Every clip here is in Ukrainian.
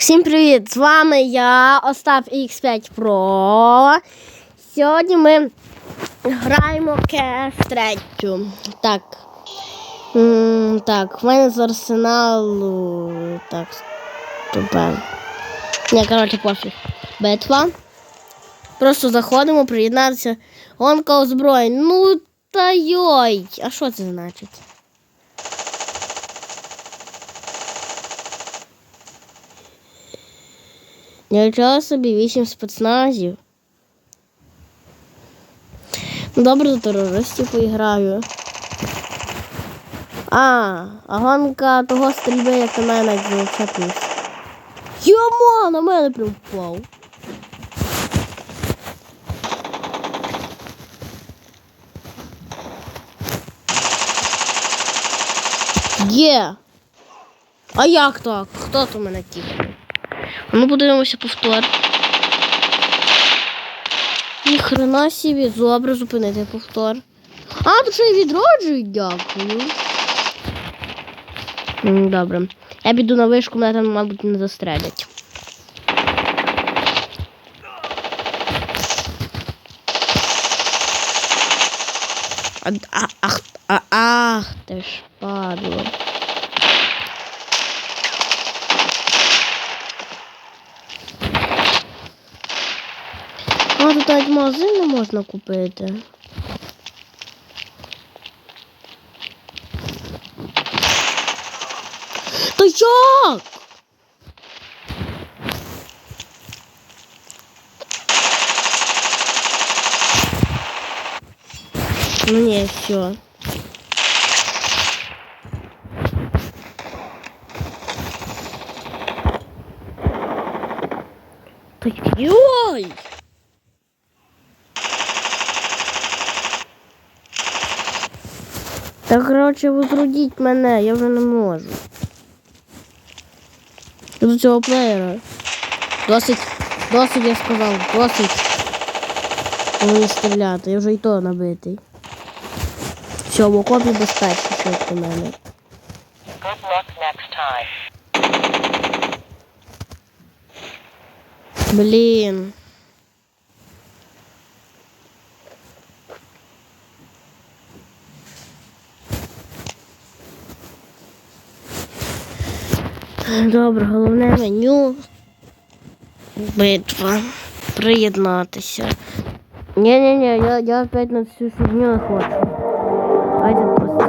Всім привіт! З вами я, Остап X5 Pro. Сьогодні ми граємо кес третю. Так. Так, в мене з арсеналу. Так. Тупе. Не, коротше, пофіг. Битва. Просто заходимо, приєднатися. Гонка озброєнь. Ну та йой. А що це значить? Нічого собі вісім спецназів. Ну, Добре, за терористів поіграю. А, а гонка того стрільби, як на мене, як величезний. Йомо, на мене прям впав. Є. А як так? Хто то мене тікає? А Ну, подивимося повтор. Ніхрена собі, добре зупинити повтор. А, тут ще й відроджують, дякую. Добре. Я піду на вишку, мене там, мабуть, не застрелять. А, а, ах, а, ах, ти ж падло. А, тут навіть магазин не можна купити. Та як? Ну не, все. Та Та коротше, возродіть мене, я вже не можу. Я до цього плеєра. Досить, досить, я сказав, досить. Мені стріляти, я вже і то набитий. Все, в окопі безпечніше, як у мене. Good luck next time. Блін. Добре, головне меню. Битва. Приєднатися. Ні-ні-ні, я, я опять на цю фігню не хочу. Давайте просто.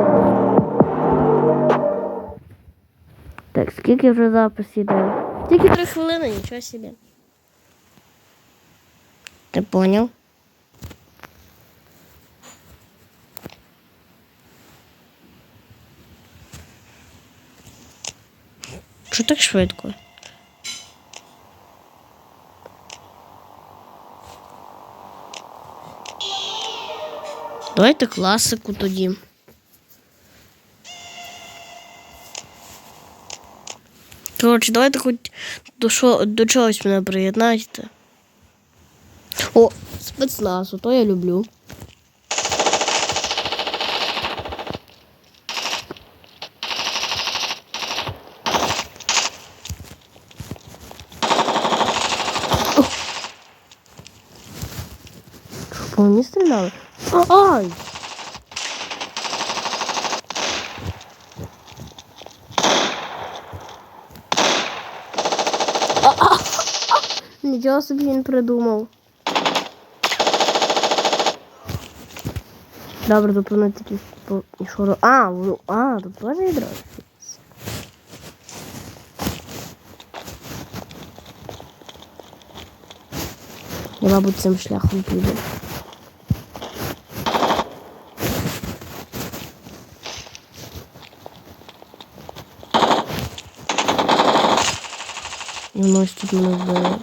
Так, скільки вже запис іде? Тільки три хвилини, нічого собі. Ти поняв? Що так швидко? Давайте класику тоді. Коротше, давайте хоч до, шо, до чогось мене приєднайте. О, спецназ, то я люблю. По мені стріляли? Ай! Нічого собі він придумав. Добре, тут вони такі по- і що ро- А, воно- а, тут теж ядро. Я, мабуть, цим шляхом піду. Ось тут мене вбило.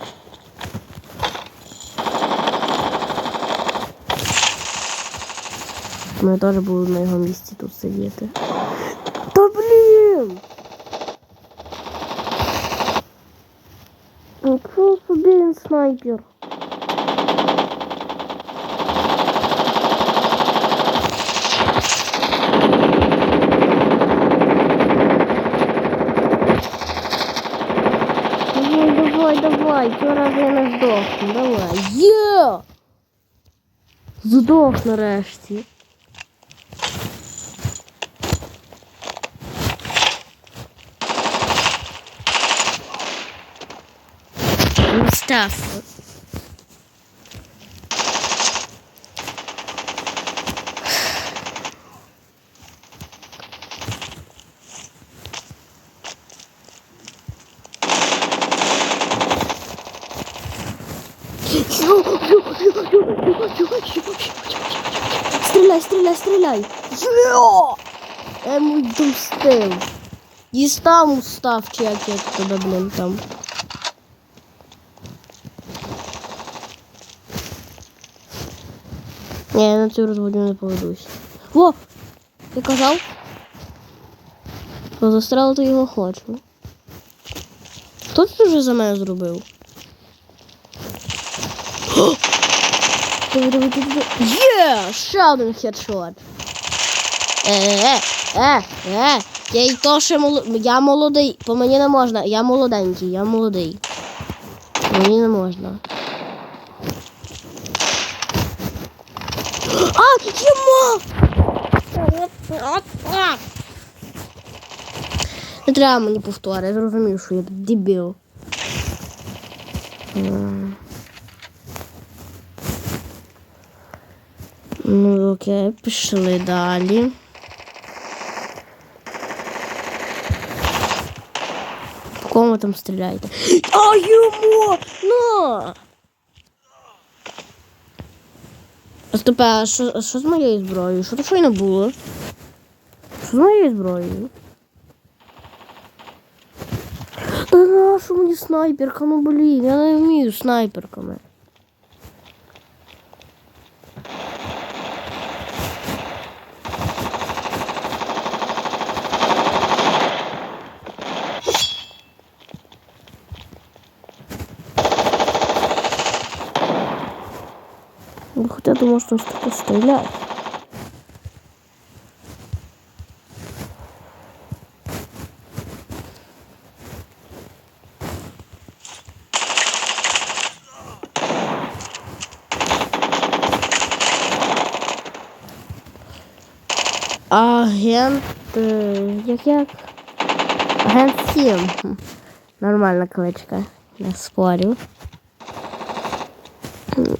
Ми теж були на його місці тут сидіти. Та блін! Ну просто блін снайпер. Ну, давай, еще раз я не здохну, давай. Є! Здох нарешті. Став. Стріляй, стріляй, стріляй. Йо! Я йому допустив. Дістав устав, чи як я тебе, блін, там. Ні, я на цю розводню не поведусь. Во! Ти казав? Що застрелити його хочу. Хто це вже за мене зробив? Диви, диви, диви, диви. Є! Ще один хедшот. Е, е, е, е. Я й то ще молод... Я молодий. По мені не можна. Я молоденький, я молодий. Мені не можна. А, йому! Не треба мені повтори, я зрозумів, що я дебіл. Ну, окей, пішли далі. В кому там стріляєте? А йому! Ну! Стопе, а що, з моєю зброєю? Що то щойно було? Що з моєю зброєю? Та нашу мені снайперка, ну блін, я не вмію снайперками. Он что-то стреляет. Агент. е, Як як? Агент 7. Нормальна кличка. Не спорю.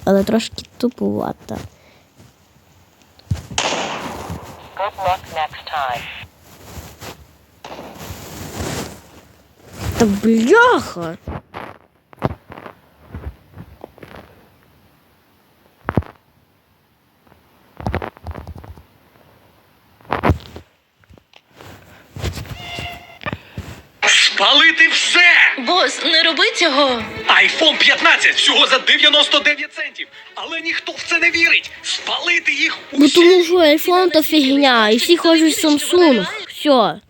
Але трошки тупувата. Good luck next time. Та бляха! Спалити все! Бос, не роби цього. iPhone 15 всього за 99 центів. Але ніхто в це не вірить. Спалити їх Бо усі. тому що айфон то фігня, і всі хочуть Samsung. Все.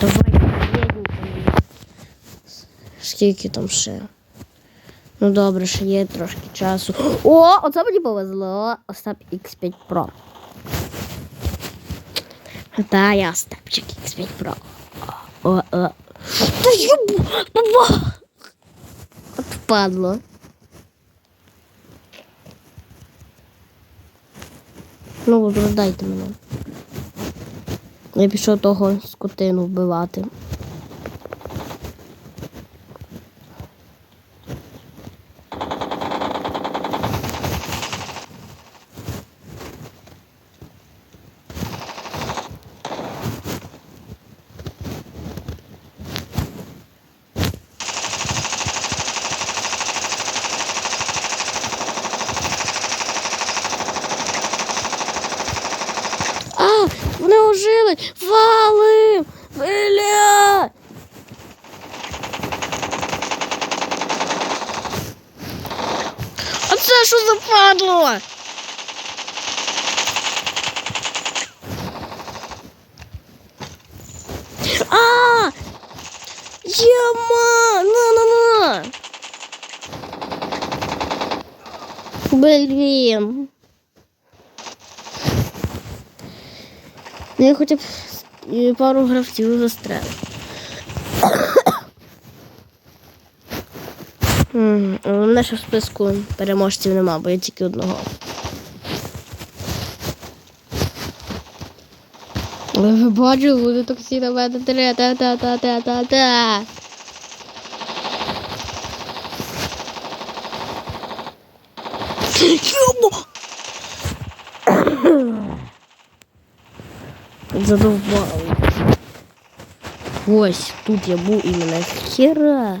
Давай. Скільки там ще? Ну добре, ще є трошки часу. О, оце мені повезло. Остап X5 Pro. Та я Остапчик X5 Pro. О, о. Та юб... От падло. Ну, от мене. Я пішов того скотину вбивати. А, вони ожили! Валим! Бля! А що за падло? А! Яма! На, на, на! Блін. Ну, я хоча б пару гравців застрелив. У мене ще в списку переможців нема, бо я тільки одного. Ви ви бачили, вони так всі на мене тре, та та та та та та Задовбали. Ось, тут я був іменно хера.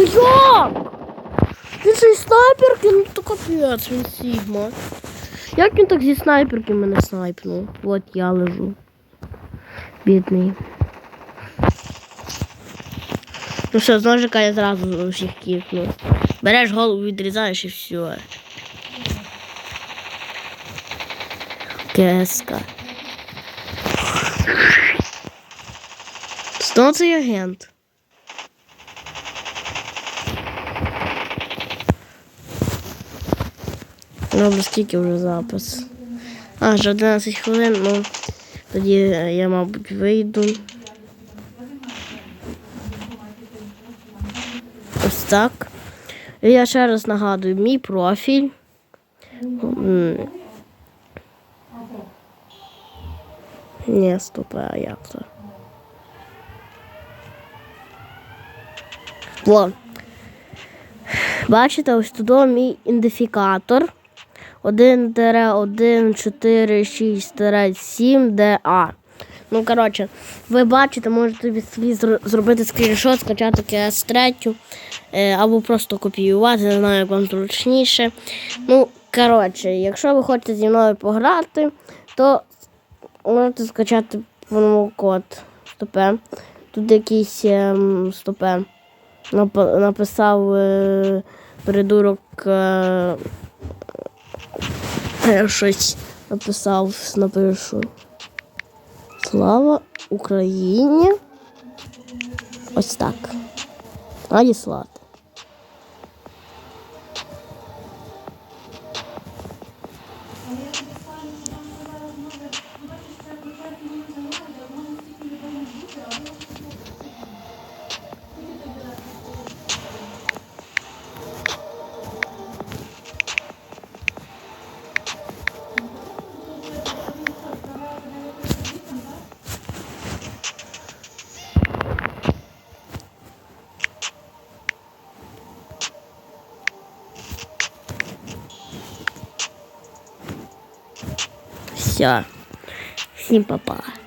Та як? Він же снайперки, ну то капець, він Сігма. Як він так зі снайперки мене снайпнув? От я лежу. Бідний. Ну що, з ножика я зразу всіх кікну. Береш голову, відрізаєш і все. Кеска. Знову цей агент. Добре, скільки вже запис? А, вже 11 хвилин, ну тоді я, мабуть, вийду. Ось так. Я ще раз нагадую, мій профіль. Ні, стопе, а як це? Во. Бачите, ось тут мій ідентифікатор. 1 1 4 6 7 ДА. Ну, коротше, ви бачите, можете собі зробити скріншот, скачати КС3 е, або просто копіювати, не знаю, як вам зручніше. Ну, коротше, якщо ви хочете зі мною пограти, то можете скачати промокод стопе. Тут якийсь ем, стопе. Нап- написав е, придурок е, щось написав, напишу. Слава Україні. Ось так. Надіслати. Все. Всім па-па.